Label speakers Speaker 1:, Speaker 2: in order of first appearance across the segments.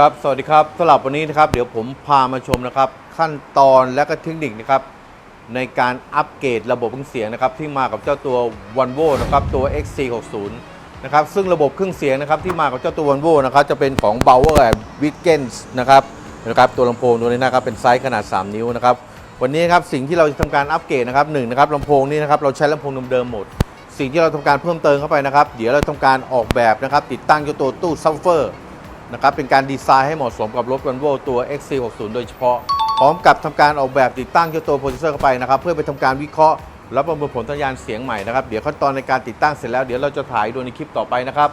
Speaker 1: ครับ สวัสดีครับสำหรับวันนี้นะครับ เดี๋ยวผมพามาชมนะครับ ขั้นตอนและก็เทคนิคนะครับ ในการอัปเกรดระบบเครื่องเสียงนะครับ ที่มากับเจ้าตัว v o l v o นะครับตัว XC60 นะครับซึ่งระบบเครื่องเสียงนะครับที่มากับเจ้าตัว v o l v o นะครับจะเป็นของ Bauer Wittgens นะครับนะครับตัวลำโพงตัวนี้นะครับเป็นไซส์ขนาด 3 นิ้วนะครับวันนี้ครับสิ่งที่เราจะทำการอัปเกรดนะครับหนึ่งนะครับลำโพงนี้นะครับเราใช้ลำโพงเดิมๆหมด สิ่งที่เราทำการเพิ่มเติมเข้าไปนะครับ เดี๋ยวเราทำการออกแบบนะครับติดตั้งเจ้าตัวตู้ซับเฟอร์ นะครับเป็นการดีไซน์ให้เหมาะสมกับรถ Volvo ตัว XC60 โดยเฉพาะ พร้อมกับทำการออกแบบติดตั้งเจ้าตัวโปรเซสเซอร์เข้าไปนะครับ เพื่อไปทำการวิเคราะห์และประเมินผลสัญญาณเสียงใหม่นะครับเดี๋ยวขั้นตอนในการติดตั้งเสร็จแล้วเดี๋ยวเราจะถ่ายดูในคลิปต่อไปนะครับ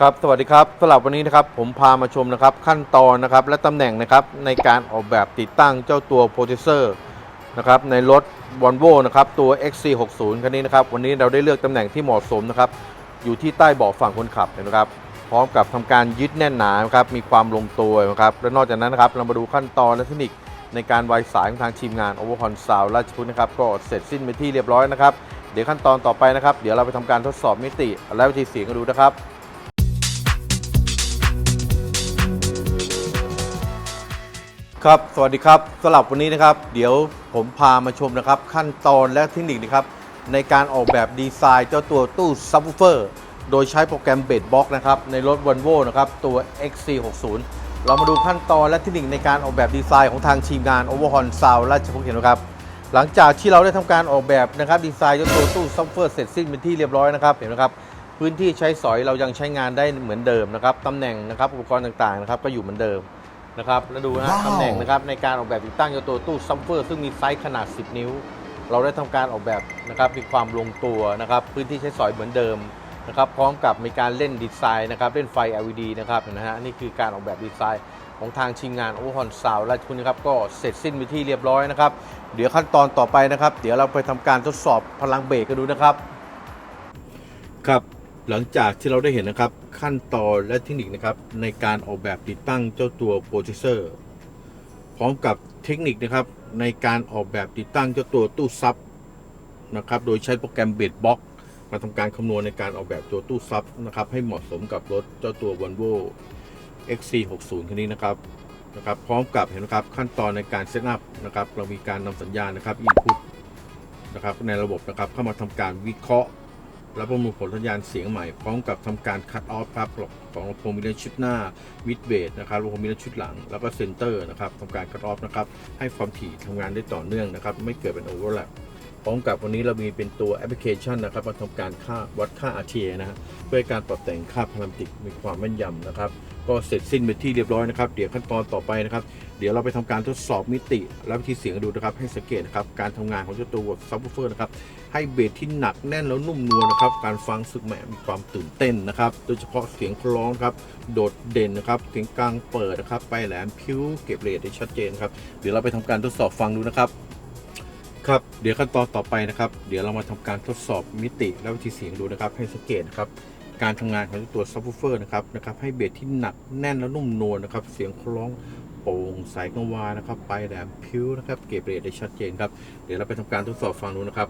Speaker 1: ครับสวัสดีครับสำหรับวันนี้นะครับผมพามาชมนะครับขั้นตอนนะครับและตำแหน่งนะครับในการออกแบบติดตั้งเจ้าตัวโปรเซสเซอร์ นะครับในรถ Volvo นะครับตัว XC60 คันนี้นะครับวันนี้เราได้เลือกตำแหน่งที่เหมาะสมนะครับอยู่ที่ใต้เบาะฝั่งคนขับนะครับพร้อมกับทำการยึดแน่นหนานครับมีความลงตัวนะครับและนอกจากนั้นนะครับเรามาดูขั้นตอนและเทคนิคในการไวสายของทางทีมงาน Overhon Sound ราชพฤกษ์นะครับก็เสร็จสิ้นไปที่เรียบร้อยนะครับเดี๋ยวขั้นตอนต่อไปนะครับ เดี๋ยวเราไปทำการทดสอบมิติและวิธีเสียงกันดูนะครับ ครับ สวัสดีครับสำหรับวันนี้นะครับ เดี๋ยวผมพามาชมนะครับ ขั้นตอนและเทคนิคนะครับ ในการออกแบบดีไซน์เจ้าตัวตู้ซับวูเฟอร์โดยใช้โปรแกรมเบดบ็อกนะครับ ในรถ Volvo นะครับ ตัว XC60 เรามาดูขั้นตอนและเทคนิคในการออกแบบดีไซน์ของทางทีมงาน Overhon Sound ราชพฤกษ์เห็นไหมครับ หลังจากที่เราได้ทำการออกแบบนะครับ ดีไซน์เจ้าตัวตู้ซับวูเฟอร์เสร็จสิ้นเป็นที่เรียบร้อยนะครับเห็นไหมครับพื้นที่ใช้สอยเรายังใช้งานได้เหมือนเดิมนะครับตำแหน่งนะครับอุปกรณ์ต่างๆนะครับก็อยู่เหมือนเดิม นะครับแล้วดูนะฮะ
Speaker 2: ว้าว
Speaker 1: ตำแหน่งนะครับในการออกแบบติดตั้งเจ้าตัวตู้ซัมเฟอร์ซึ่งมีไซส์ขนาด 10 นิ้ว เราได้ทำการออกแบบนะครับมีความลงตัวนะครับพื้นที่ใช้สอยเหมือนเดิมนะครับพร้อมกับมีการเล่นดีไซน์นะครับเล่นไฟ LED นะครับเห็นะฮะนี่คือการออกแบบดีไซน์ของทางทีมงานโอเวอร์ฮอนซาวและคุณนะครับก็เสร็จสิ้นไปที่เรียบร้อยนะครับ เดี๋ยวขั้นตอนต่อไปนะครับ เดี๋ยวเราไปทำการทดสอบพลังเบรกกันดูนะครับ ครับ หลังจากที่เราได้เห็นนะครับขั้นตอนและเทคนิคนะครับในการออกแบบติดตั้งเจ้าตัวโปรเซสเซอร์พร้อมกับเทคนิคนะครับในการออกแบบติดตั้งเจ้าตัวตู้ซับนะครับโดยใช้โปรแกรมเบดบ็อกมาทำการคำนวณในการออกแบบตัวตู้ซับนะครับให้เหมาะสมกับรถเจ้าตัว Volvo XC60 คันนี้นะครับนะครับพร้อมกับเห็นไหมครับขั้นตอนในการเซตอัพนะครับเรามีการนำสัญญาณนะครับ input นะครับในระบบนะครับเข้ามาทำการวิเคราะห์ และประมวลผลสัญญาณเสียงใหม่ พร้อมกับทำการคัดออฟครับของลำโพงมิเลนชุดหน้ามิดเบสนะครับลำโพงมิเลนชุดหลัง แล้วก็เซนเตอร์นะครับทำการคัดออฟนะครับให้ความถี่ทำงานได้ต่อเนื่องนะครับไม่เกิดเป็นโอเวอร์แลป พร้อมกับวันนี้เรามีเป็นตัวแอปพลิเคชันนะครับมาทำการค่าวัดค่า RTA นะฮะเพื่อการปรับแต่งค่าพารามิติกมีความแม่นยำนะครับ ก็เสร็จสิ้นเป็นที่เรียบร้อยนะครับ เดี๋ยวขั้นตอนต่อไปนะครับ เดี๋ยวเราไปทำการทดสอบมิติ และวิธีเสียงดูนะครับ ให้สังเกตนะครับ การทำงานของเจ้าตัวซับวูเฟอร์นะครับ ให้เบสที่หนักแน่นแล้วนุ่มนวลนะครับ การฟังสึกแหมมีความตื่นเต้นนะครับ โดยเฉพาะเสียงคล้องครับ โดดเด่นนะครับ เสียงกลางเปิดนะครับ ไปแหลมพิ้วเก็บเรทได้ชัดเจนครับ เดี๋ยวเราไปทำการทดสอบฟังดูนะครับ ครับเดี๋ยวขั้นตอนต่อไปนะครับ เดี๋ยวเรามาทำการทดสอบมิติและวิธีเสียงดูนะครับ ให้สังเกตนะครับการทำงานของตัวซับวูเฟอร์นะครับนะครับให้เบสที่หนักแน่นและนุ่มนวลนะครับ เสียงคล้องโปร่งใสกังวานนะครับไปแหลมพิ้วนะครับ เก็บเรทได้ชัดเจนครับ เดี๋ยวเราไปทำการทดสอบฟังดูนะครับ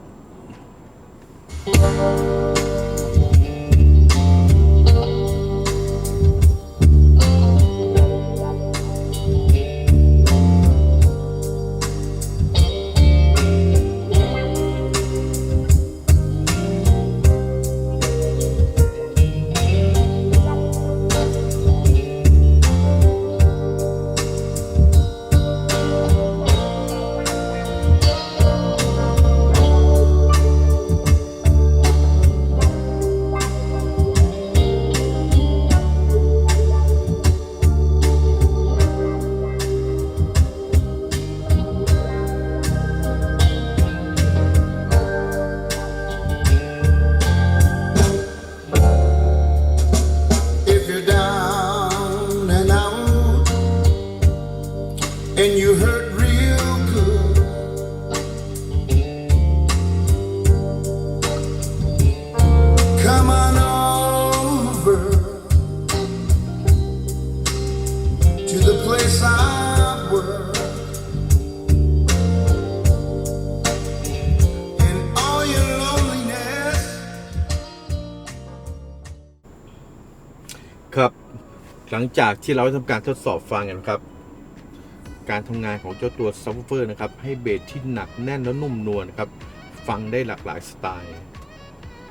Speaker 1: หลังจากที่เราได้ทำการทดสอบฟังกันครับ การทำงานของเจ้าตัวซับวูเฟอร์นะครับ ให้เบสที่หนักแน่นและนุ่มนวลนะครับ ฟังได้หลากหลายสไตล์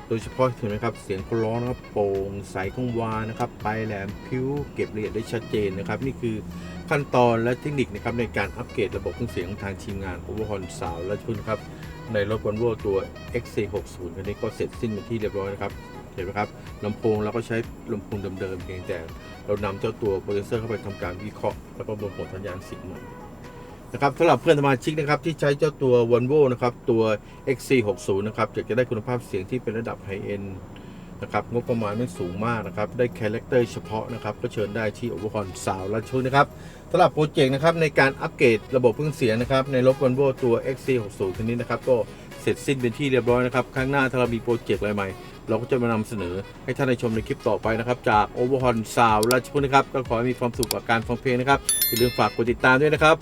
Speaker 1: โดยเฉพาะเห็นไหมครับ เสียงเขาร้องนะครับโปร่งใสกังวานนะครับปลายแหลมพิ้วเก็บละเอียดได้ชัดเจนนะครับ นี่คือขั้นตอนและเทคนิคนะครับในการอัปเกรดระบบเครื่องเสียงของทางทีมงาน Overhaul สาวและชุนครับในรถ Volvo ตัว XC60 คันนี้ก็เสร็จสิ้นเป็นที่เรียบร้อยนะครับ เห็นไหมครับลำโพงเราก็ใช้ลำโพงเดิมๆเพียงแต่เรานำเจ้าตัวโปรดิวเซอร์เข้าไปทำการวิเคราะห์แล้วก็บนผลสัญญาณเสียงใหม่นะครับสำหรับเพื่อนสมาชิกนะครับที่ใช้เจ้าตัว Volvo นะครับตัว XC60 นะครับจะได้คุณภาพเสียงที่เป็นระดับไฮเอ็นนะครับงบประมาณไม่สูงมากนะครับได้คาแรคเตอร์เฉพาะนะครับก็เชิญได้ที่ o v e r h o l สาวและชุดนะครับสำหรับโปรเจกต์นะครับในการอัปเกรดระบบเครื่องเสียงนะครับในรถ Volvo ตัว XC60 คันนี้นะครับก็เสร็จสิ้นเป็นที่เรียบร้อยนะครับครั้งหน้าถ้าเรามีโปรเจกต์อะไรใหม่ เราก็จะมานำเสนอให้ท่านได้ชมในคลิปต่อไปนะครับ จากโอเวอร์ฮอนสาวราชพฤกษ์นะครับ ก็ขอให้มีความสุขกับการฟังเพลงนะครับอย่าลืมฝากกดติดตามด้วยนะครับ